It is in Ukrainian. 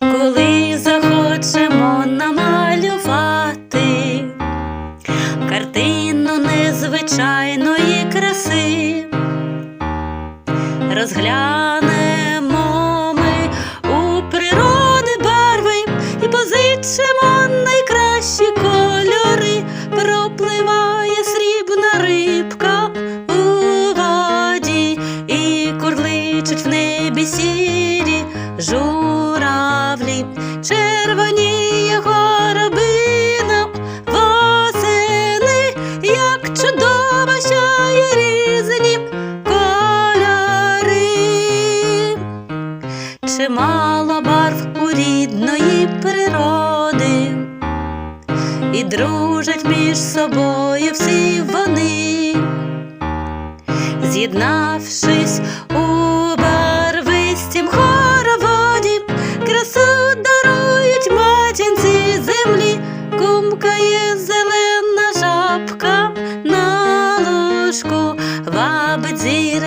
коли захочемо намалювати картину незвичайної краси, розгляне. Журавлі, червоніє горобина восени, як чудово сяє різні кольори. Чимало барв у рідної природи, і дружать між собою всі вони, з'єднавшись у ложку, вабить зір